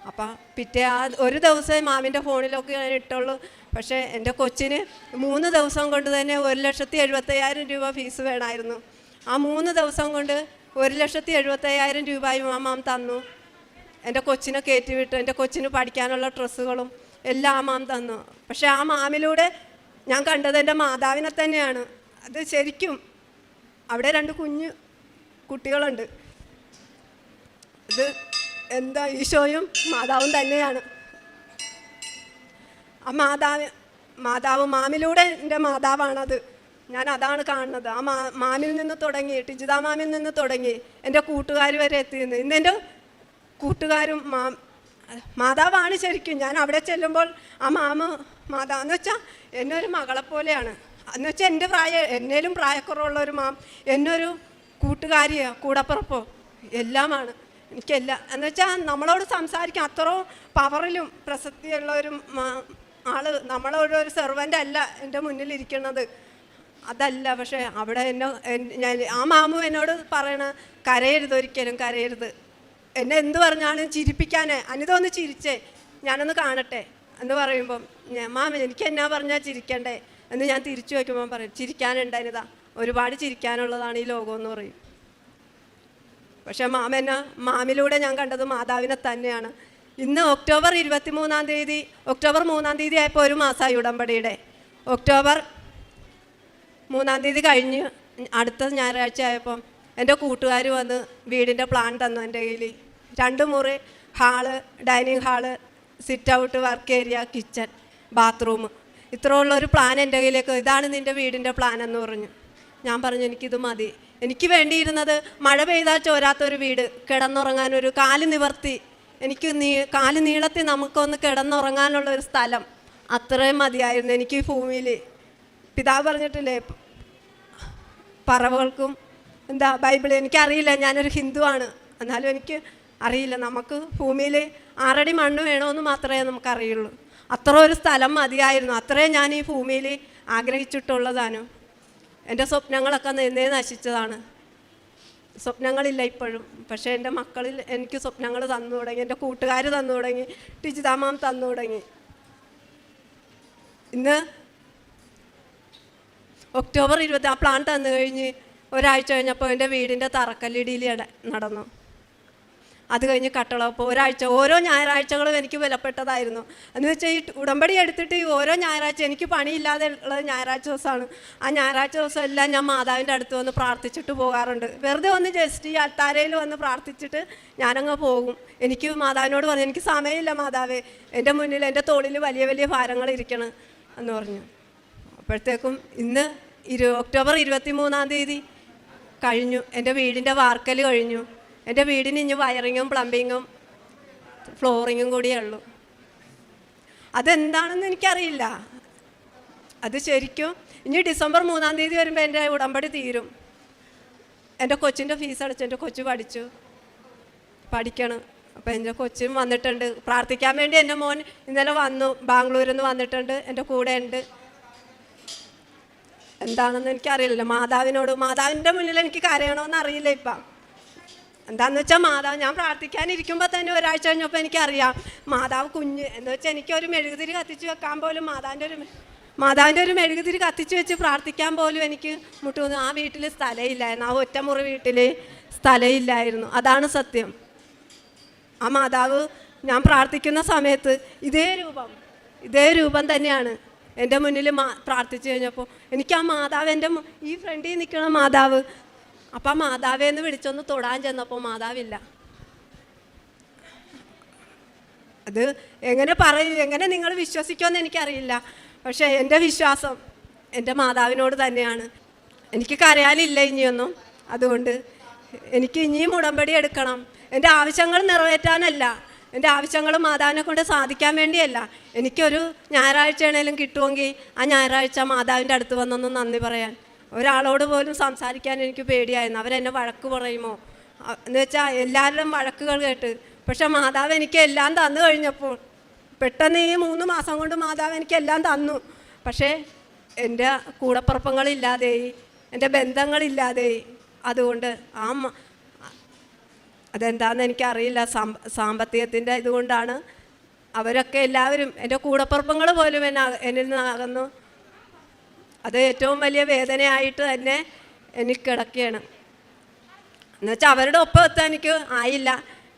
അപ്പം പിറ്റേ ആ ഒരു ദിവസമേ മാമിന്റെ ഫോണിലൊക്കെ ഞാൻ ഇട്ടുള്ളൂ. പക്ഷേ എന്റെ കൊച്ചിന് മൂന്ന് ദിവസം കൊണ്ട് തന്നെ ഒരു ലക്ഷത്തി എഴുപത്തയ്യായിരം രൂപ ഫീസ് വേണമായിരുന്നു ആ മൂന്ന് ദിവസം കൊണ്ട് ഒരു ലക്ഷത്തി എഴുപത്തയ്യായിരം രൂപയും ആ മാം തന്നു. എന്റെ കൊച്ചിനെ കയറ്റി വിട്ടു എന്റെ കൊച്ചിന് പഠിക്കാനുള്ള ഡ്രസ്സുകളും എല്ലാം ആ മാം തന്നു. പക്ഷേ ആ മാമിലൂടെ ഞാൻ കണ്ടത് എന്റെ മാതാവിനെ തന്നെയാണ്. അത് ശരിക്കും അവിടെ രണ്ട് കുഞ്ഞു കുട്ടികളുണ്ട്. ഇത് എന്താ ഈശോയും മാതാവും തന്നെയാണ്. ആ മാതാവ് മാതാവ് മാമിലൂടെ എന്റെ മാതാവാണത്. ഞാൻ അതാണ് കാണുന്നത്. ആ മാ മാമിൽ നിന്ന് തുടങ്ങി ടിജിത മാമിൽ നിന്ന് തുടങ്ങി എന്റെ കൂട്ടുകാർ വരെ എത്തിയിരുന്നു. ഇന്ന് എന്റെ കൂട്ടുകാരും മാ മാതാവാണ് ശരിക്കും. ഞാൻ അവിടെ ചെല്ലുമ്പോൾ ആ മാമ മാതാവ് എന്ന് വെച്ചാൽ എന്നെ ഒരു മകളെ പോലെയാണ്. എന്ന് വെച്ചാൽ എന്റെ പ്രായ എന്നേലും പ്രായക്കുറവുള്ള ഒരു മാം എന്നൊരു കൂട്ടുകാരിയോ കൂടപ്പുറപ്പോ എല്ലാമാണ്. എനിക്കെല്ലാം. എന്ന് വെച്ചാൽ നമ്മളോട് സംസാരിക്കാൻ അത്രയും പവറിലും പ്രസക്തിയുള്ള ഒരു ആൾ നമ്മളോട് ഒരു സെർവന്റ് അല്ല എന്റെ മുന്നിലിരിക്കുന്നത് അതല്ല പക്ഷേ അവിടെ എന്നെ ഞാൻ ആ മാമു എന്നോട് പറയണ കരയരുത് ഒരിക്കലും കരയരുത്. എന്നെ എന്ത് പറഞ്ഞാലും ചിരിപ്പിക്കാനേ അനിത ഒന്ന് ചിരിച്ചേ ഞാനൊന്ന് കാണട്ടെ. എന്ന് പറയുമ്പം മാമ എനിക്ക് എന്നാ പറഞ്ഞാൽ ചിരിക്കണ്ടേ? എന്ന് ഞാൻ തിരിച്ചു വയ്ക്കുമ്പോൾ പറയും ചിരിക്കാനുണ്ട് അനിത. ഒരുപാട് ചിരിക്കാനുള്ളതാണ് ഈ ലോകം എന്ന് പറയും. പക്ഷെ മാമന മാമിലൂടെ ഞാൻ കണ്ടത് മാതാവിനെ തന്നെയാണ്. ഇന്ന് ഒക്ടോബർ ഇരുപത്തി മൂന്നാം തീയതി ഒക്ടോബർ മൂന്നാം തീയതി ആയപ്പോൾ ഒരു മാസമായി ഉടമ്പടിയുടെ. ഒക്ടോബർ മൂന്നാം തീയതി കഴിഞ്ഞ് അടുത്ത ഞായറാഴ്ച ആയപ്പം എന്റെ കൂട്ടുകാർ വന്ന് വീടിന്റെ പ്ലാൻ തന്നു എന്റെ കയ്യിൽ. രണ്ട് മുറി hall dining hall sit out work area kitchen bathroom. ഇത്രയുള്ള ഒരു പ്ലാൻ എന്റെ കയ്യിലേക്ക് ഇതാണ് നിന്റെ വീടിന്റെ പ്ലാൻ എന്ന് പറഞ്ഞു. ഞാൻ പറഞ്ഞു എനിക്കിത് മതി. എനിക്ക് വേണ്ടിയിരുന്നത് മഴ പെയ്താൽ ചോരാത്തൊരു വീട് കിടന്നുറങ്ങാൻ ഒരു കാൽ നിവർത്തി. എനിക്ക് നീ കാൽ നീളത്തിൽ നമുക്കൊന്ന് കിടന്നുറങ്ങാനുള്ള ഒരു സ്ഥലം അത്രയും മതിയായിരുന്നു എനിക്ക് ഈ ഭൂമിയിൽ പിതാവ് പറഞ്ഞിട്ടില്ലേ പറവുകൾക്കും എന്താ ബൈബിൾ എനിക്കറിയില്ല ഞാനൊരു ഹിന്ദുവാണ്. എന്നാലും എനിക്ക് അറിയില്ല നമുക്ക് ഭൂമിയിൽ ആറടി മണ്ണ് വേണമെന്ന് മാത്രമേ നമുക്കറിയുള്ളൂ. അത്ര ഒരു സ്ഥലം മതിയായിരുന്നു. അത്രേ ഞാൻ ഈ ഭൂമിയിൽ ആഗ്രഹിച്ചിട്ടുള്ളതാണ്. എന്റെ സ്വപ്നങ്ങളൊക്കെ നിന്നേ നശിച്ചതാണ് സ്വപ്നങ്ങളില്ല ഇപ്പോഴും. പക്ഷേ എന്റെ മക്കളിൽ എനിക്ക് സ്വപ്നങ്ങൾ തന്നു തുടങ്ങി. എന്റെ കൂട്ടുകാർ തന്നു തുടങ്ങി. ടിജിതാമാം തന്നു തുടങ്ങി. ഇന്ന് ഒക്ടോബർ ഇരുപത്തി ആ പ്ലാൻ തന്നു കഴിഞ്ഞ് ഒരാഴ്ച കഴിഞ്ഞപ്പോൾ എന്റെ വീടിന്റെ തറക്കല്ലിടിയിൽ നടന്നു. അത് കഴിഞ്ഞ് കട്ടളപ്പോൾ ഒരാഴ്ച ഓരോ ഞായറാഴ്ചകളും എനിക്ക് വിലപ്പെട്ടതായിരുന്നു. എന്ന് വെച്ചാൽ ഈ ഉടമ്പടി എടുത്തിട്ട് ഈ ഓരോ ഞായറാഴ്ച എനിക്ക് പണിയില്ലാതെ ഉള്ളത് ഞായറാഴ്ച ദിവസമാണ് ആ ഞായറാഴ്ച ദിവസം എല്ലാം ഞാൻ മാതാവിന്റെ അടുത്ത് വന്ന് പ്രാർത്ഥിച്ചിട്ട് പോകാറുണ്ട്. വെറുതെ ഒന്ന് ജസ്റ്റ് ഈ അൾത്താരയിൽ വന്ന് പ്രാർത്ഥിച്ചിട്ട് ഞാനങ്ങ് പോകും. എനിക്ക് മാതാവിനോട് പറഞ്ഞു എനിക്ക് സമയമില്ല മാതാവേ. എന്റെ മുന്നിൽ എന്റെ തോളിൽ വലിയ വലിയ ഭാരങ്ങൾ ഇരിക്കണം എന്ന് പറഞ്ഞു. അപ്പോഴത്തേക്കും ഇന്ന് ഇരു ഒക്ടോബർ ഇരുപത്തി മൂന്നാം തീയതി കഴിഞ്ഞു. എന്റെ വീടിന്റെ വാർക്കൽ കഴിഞ്ഞു. എന്റെ വീടിന് ഇനി വയറിങ്ങും പ്ലംബിങ്ങും ഫ്ലോറിങ്ങും കൂടിയേ ഉള്ളൂ. അതെന്താണെന്ന് എനിക്കറിയില്ല. അത് ശരിക്കും ഇനി ഡിസംബർ മൂന്നാം തീയതി വരുമ്പോൾ എന്റെ ഉടമ്പടി തീരും. എന്റെ കൊച്ചിന്റെ ഫീസ് അടച്ചു എന്റെ കൊച്ചു പഠിച്ചു. പഠിക്കണം. അപ്പോൾ എന്റെ കൊച്ചും വന്നിട്ടുണ്ട്. പ്രാർത്ഥിക്കാൻ വേണ്ടി എന്റെ മോൻ ഇന്നലെ വന്നു. ബാംഗ്ലൂരിൽ നിന്ന് വന്നിട്ടുണ്ട്. എന്റെ കൂടെ ഉണ്ട്. എന്താണെന്ന് എനിക്കറിയില്ല. മാതാവിനോട് മാതാവിന്റെ മുന്നിൽ എനിക്ക് കരയണമെന്ന് അറിയില്ല ഇപ്പം. എന്താന്ന് വെച്ചാൽ മാതാവ് ഞാൻ പ്രാർത്ഥിക്കാനിരിക്കുമ്പോൾ തന്നെ ഒരാഴ്ച കഴിഞ്ഞപ്പോൾ എനിക്കറിയാം. മാതാവ് കുഞ്ഞ് എന്ന് വെച്ചാൽ എനിക്കൊരു മെഴുകുതിരി കത്തിച്ച് വെക്കാൻ പോലും മാതാവിന്റെ ഒരു മാതാവിന്റെ ഒരു മെഴുകുതിരി കത്തിച്ച് വെച്ച് പ്രാർത്ഥിക്കാൻ പോലും എനിക്ക് മുട്ടുന്നു ആ വീട്ടിൽ സ്ഥലമില്ലായിരുന്നു. ആ ഒറ്റമുറി വീട്ടിൽ സ്ഥലമില്ലായിരുന്നു. അതാണ് സത്യം. ആ മാതാവ് ഞാൻ പ്രാർത്ഥിക്കുന്ന സമയത്ത് ഇതേ രൂപം ഇതേ രൂപം തന്നെയാണ് എന്റെ മുന്നിൽ മാ പ്രാർത്ഥിച്ചു കഴിഞ്ഞപ്പോൾ എനിക്ക് ആ മാതാവ് എന്റെ ഈ ഫ്രണ്ടിൽ നിൽക്കുന്ന മാതാവ് അപ്പം മാതാവേന്ന് വിളിച്ചൊന്ന് തൊടാൻ ചെന്നപ്പോൾ മാതാവില്ല. അത് എങ്ങനെ പറയും എങ്ങനെ നിങ്ങൾ വിശ്വസിക്കുമെന്ന് എനിക്കറിയില്ല. പക്ഷേ എന്റെ വിശ്വാസം എന്റെ മാതാവിനോട് തന്നെയാണ്. എനിക്ക് കരയാനില്ല ഇനിയൊന്നും. അതുകൊണ്ട് എനിക്ക് ഇനിയും ഉടമ്പടി എടുക്കണം. എന്റെ ആവശ്യങ്ങൾ നിറവേറ്റാനല്ല. എന്റെ ആവശ്യങ്ങൾ മാതാവിനെ കൊണ്ട് സാധിക്കാൻ വേണ്ടിയല്ല. എനിക്കൊരു ആണെങ്കിലും കിട്ടുമെങ്കിൽ ആ ഞായറാഴ്ച മാതാവിന്റെ അടുത്ത് വന്നൊന്ന് നന്ദി പറയാൻ. ഒരാളോട് പോലും സംസാരിക്കാൻ എനിക്ക് പേടിയായിരുന്നു. അവരെന്നെ വഴക്ക് പറയുമോ? എന്ന് വെച്ചാൽ എല്ലാവരുടെയും വഴക്കുകൾ കേട്ട്. പക്ഷെ മാതാവ് എനിക്ക് എല്ലാം തന്നു കഴിഞ്ഞപ്പോൾ പെട്ടെന്ന് ഈ മൂന്ന് മാസം കൊണ്ട് മാതാവ് എനിക്ക് എല്ലാം തന്നു. പക്ഷേ എന്റെ കൂടപ്പുറപ്പങ്ങളില്ലാതെയായി എന്റെ ബന്ധങ്ങളില്ലാതെയായി അതുകൊണ്ട് ആ അതെന്താണെന്ന് എനിക്കറിയില്ല. സാമ്പ സാമ്പത്തികത്തിന്റെ ഇതുകൊണ്ടാണ് അവരൊക്കെ എല്ലാവരും എന്റെ കൂടപ്പുറപ്പങ്ങൾ പോലും എന്നെ എന്നിൽ നിന്ന് അകന്നു. അത് ഏറ്റവും വലിയ വേദനയായിട്ട് തന്നെ എനിക്ക് കിടക്കുകയാണ്. എന്നുവെച്ചാൽ അവരുടെ ഒപ്പം എത്താൻ എനിക്ക് ആയില്ല.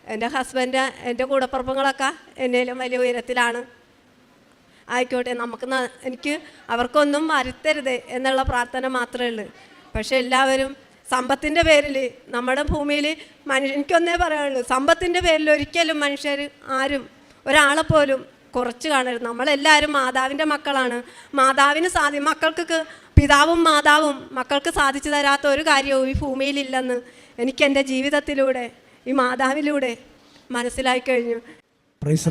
എന്റെ ഹസ്ബൻഡ് എന്റെ കൂടപ്പുറപ്പങ്ങളൊക്കെ എന്നേലും വലിയ ഉയരത്തിലാണ്. ആയിക്കോട്ടെ നമുക്ക് എനിക്ക് അവർക്കൊന്നും വരുത്തരുത് എന്നുള്ള പ്രാർത്ഥന മാത്രമേ ഉള്ളൂ. പക്ഷെ എല്ലാവരും സമ്പത്തിന്റെ പേരിൽ നമ്മുടെ ഭൂമിയിൽ മനുഷ്യ എനിക്കൊന്നേ പറയാനുള്ളൂ സമ്പത്തിന്റെ പേരിൽ ഒരിക്കലും മനുഷ്യർ ആരും ഒരാളെ പോലും കുറച്ച് കാണരുത്. നമ്മളെല്ലാവരും മാതാവിന്റെ മക്കളാണ്. മാതാവിന് സാധി മക്കൾക്ക് പിതാവും മാതാവും മക്കൾക്ക് സാധിച്ചു തരാത്ത ഒരു കാര്യവും ഈ ഭൂമിയിലില്ലെന്ന് എനിക്ക് എന്റെ ജീവിതത്തിലൂടെ ഈ മാതാവിലൂടെ മനസ്സിലായി കഴിഞ്ഞു. പ്രൈസ്